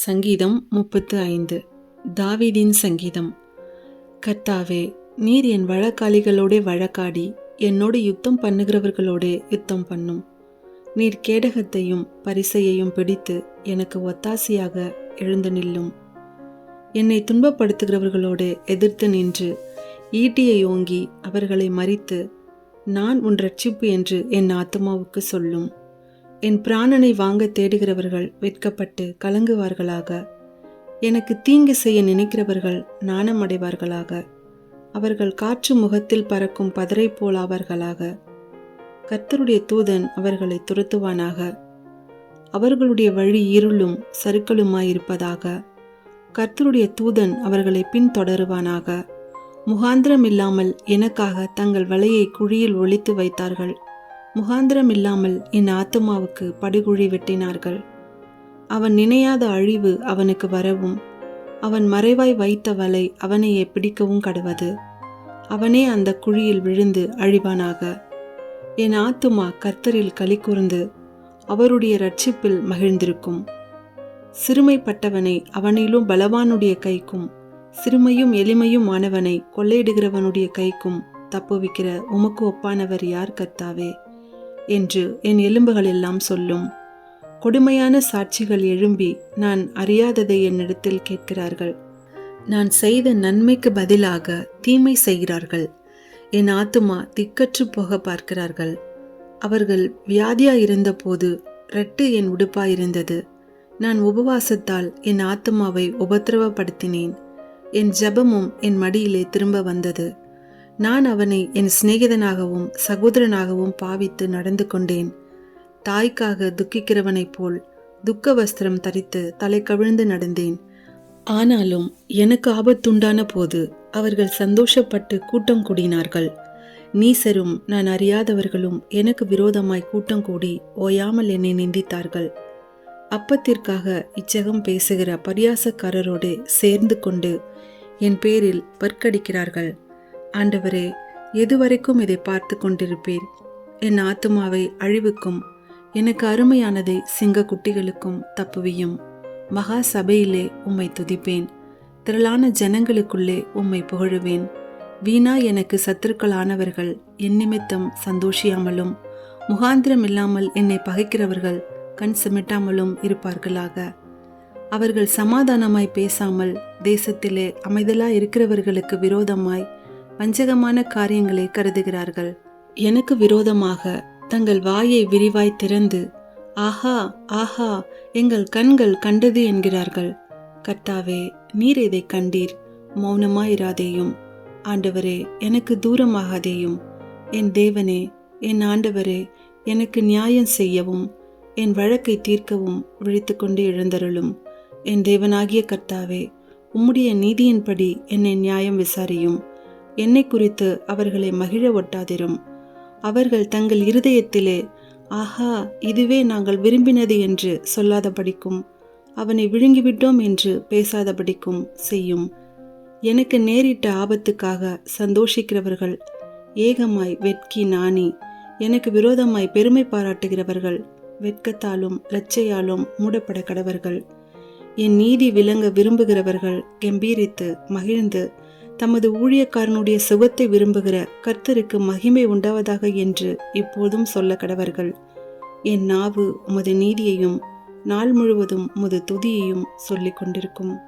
சங்கீதம் முப்பத்து ஐந்து. தாவீதின் சங்கீதம். கர்த்தாவே நீர் என் வழக்காளிகளோடே வழக்காடி என்னோடு யுத்தம் பண்ணுகிறவர்களோடே யுத்தம் பண்ணும். நீர் கேடகத்தையும் பரிசையையும் பிடித்து எனக்கு ஒத்தாசையாக எழுந்து நில்லும். என்னை துன்பப்படுத்துகிறவர்களோடு எதிர்த்து நின்று ஈட்டியை ஓங்கி அவர்களை மறித்து நான் உன் ரட்சிப்பு என்று என் ஆத்மாவுக்கு சொல்லும். என் பிராணனை வாங்க தேடுகிறவர்கள் வெட்கப்பட்டு கலங்குவார்களாக. எனக்கு தீங்கு செய்ய நினைக்கிறவர்கள் நாணமடைவார்களாக. அவர்கள் காற்று முகத்தில் பறக்கும் பதரை போலாவார்களாக கர்த்தருடைய தூதன் அவர்களை துரத்துவானாக. அவர்களுடைய வழி இருளும் சருக்களுமாயிருப்பதாக. கர்த்தருடைய தூதன் அவர்களை பின்தொடருவானாக. முகாந்திரம் இல்லாமல் எனக்காக தங்கள் வலையை குழியில் ஒழித்து வைத்தார்கள். முகாந்திரம் இல்லாமல் என் ஆத்துமாவுக்கு படுகுழி வெட்டினார்கள். அவன் நினையாத அழிவு அவனுக்கு வரவும் அவன் மறைவாய் வைத்த வலை அவனையே பிடிக்கவும் கடவது. அவனே அந்த குழியில் விழுந்து அழிவானாக. என் ஆத்துமா கர்த்தரில் களி கூர்ந்து அவருடைய ரட்சிப்பில் மகிழ்ந்திருக்கும். சிறுமைப்பட்டவனை அவனிலும் பலவானுடைய கைக்கும் சிறுமையும் எளிமையும் ஆனவனை கொள்ளையிடுகிறவனுடைய கைக்கும் தப்புவிக்கிற உமக்கு ஒப்பானவர் யார் கர்த்தாவே? என்று என் எலும்புகள் எல்லாம் சொல்லும். கொடுமையான சாட்சிகள் எழும்பி நான் அறியாததை என்னிடத்தில் கேட்கிறார்கள். நான் செய்த நன்மைக்கு பதிலாக தீமை செய்கிறார்கள். என் ஆத்துமா திக்கற்று போக பார்க்கிறார்கள். அவர்கள் வியாதியா இருந்தபோது ரெட்டு என் உடுப்பாயிருந்தது. நான் உபவாசத்தால் என் ஆத்துமாவை உபத்திரவப்படுத்தினேன். என் ஜெபமும் என் மடியிலே திரும்ப வந்தது. நான் அவனை என் சிநேகிதனாகவும் சகோதரனாகவும் பாவித்து நடந்து கொண்டேன். தாய்க்காக துக்கிக்கிறவனைப் போல் துக்க வஸ்திரம் தரித்து தலை கவிழ்ந்து நடந்தேன். ஆனாலும் எனக்கு ஆபத்துண்டான போது அவர்கள் சந்தோஷப்பட்டு கூட்டம் கூடினார்கள். நீசரும் நான் அறியாதவர்களும் எனக்கு விரோதமாய் கூட்டம் கூடி ஓயாமல் என்னை நிந்தித்தார்கள். அப்பத்திற்காக இச்சகம் பேசுகிற பரியாசக்காரரோடு சேர்ந்து கொண்டு என் பேரில் பற்கடிக்கிறார்கள். ஆண்டவரே எதுவரைக்கும் இதை பார்த்து கொண்டிருப்பீர். என் ஆத்துமாவை அழிவுக்கும் எனக்கு அருமையானதை சிங்க குட்டிகளுக்கும் தப்புவியும். மகா சபையிலே உம்மை துதிப்பேன். திரளான ஜனங்களுக்குள்ளே உம்மை புகழுவேன். வீணா எனக்கு சத்துருக்களானவர்கள் என் நிமித்தம் சந்தோஷியாமலும் முகாந்திரம் இல்லாமல் என்னை பகைக்கிறவர்கள் கண் சிமிட்டாமலும் இருப்பார்களாக. அவர்கள் சமாதானமாய் பேசாமல் தேசத்திலே அமைதலாய் இருக்கிறவர்களுக்கு விரோதமாய் வஞ்சகமான காரியங்களை கருதுகிறார்கள். எனக்கு விரோதமாக தங்கள் வாயை விரிவாய் திறந்து ஆஹா ஆஹா எங்கள் கண்கள் கண்டது என்கிறார்கள். கர்த்தாவே நீர் இதை கண்டீர். மௌனமாயிராதேயும். ஆண்டவரே எனக்கு தூரமாகாதேயும். என் தேவனே என் ஆண்டவரே எனக்கு நியாயம் செய்யவும் என் வழக்கை தீர்க்கவும் விழித்துக்கொண்டு எழுந்தருளும். என் தேவனாகிய கர்த்தாவே உம்முடைய நீதியின்படி என்னை நியாயம் விசாரியும். என்னை குறித்து அவர்களை மகிழ ஒட்டாதிரும். அவர்கள் தங்கள் இருதயத்திலே ஆஹா இதுவே நாங்கள் விரும்பினது என்று சொல்லாதபடிக்கும் அவனை விழுங்கிவிட்டோம் என்று பேசாதபடிக்கும் செய்யும். எனக்கு நேரிட்ட ஆபத்துக்காக சந்தோஷிக்கிறவர்கள் ஏகமாய் வெட்கி நாணி எனக்கு விரோதமாய் பெருமை பாராட்டுகிறவர்கள் வெட்கத்தாலும் லச்சையாலும் மூடப்பட கடவர்கள். என் நீதி விளங்க விரும்புகிறவர்கள் கம்பீரித்து மகிழ்ந்து தமது ஊழியக்காரனுடைய சுகத்தை விரும்புகிற கர்த்தருக்கு மகிமை உண்டாவதாக என்று இப்போதும் சொல்ல கடவர்கள். என் நாவு உமது நீதியையும் நாள் முழுவதும் உமது துதியையும் சொல்லிக் கொண்டிருக்கும்